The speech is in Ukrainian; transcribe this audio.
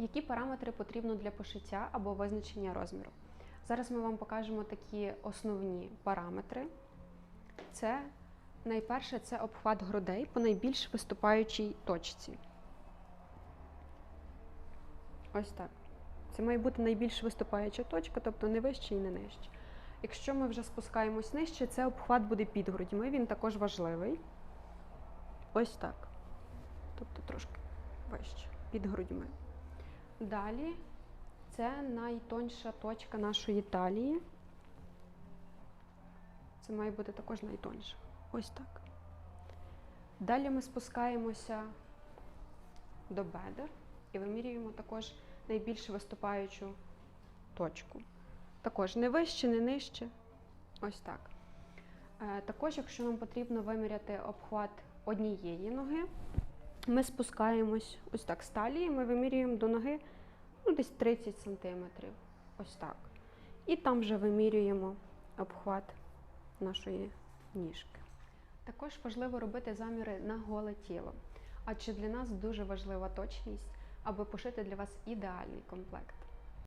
Які параметри потрібно для пошиття або визначення розміру? Зараз ми вам покажемо такі основні параметри. Це найперше це обхват грудей по найбільш виступаючій точці. Ось так. Це має бути найбільш виступаюча точка, тобто не вище і не нижче. Якщо ми вже спускаємось нижче, це обхват буде під грудьми, він також важливий. Ось так. Тобто трошки вище, під грудьми. Далі це найтонша точка нашої талії. Це має бути також найтонша. Ось так. Далі ми спускаємося до бедер і вимірюємо також найбільш виступаючу точку. Також не вище, не нижче. Ось так. Е, Також, якщо нам потрібно виміряти обхват однієї ноги, ми спускаємось ось так з талії, ми вимірюємо до ноги ну, десь 30 см. Ось так. І там вже вимірюємо обхват нашої ніжки. Також важливо робити заміри на голе тіло, адже для нас дуже важлива точність, аби пошити для вас ідеальний комплект.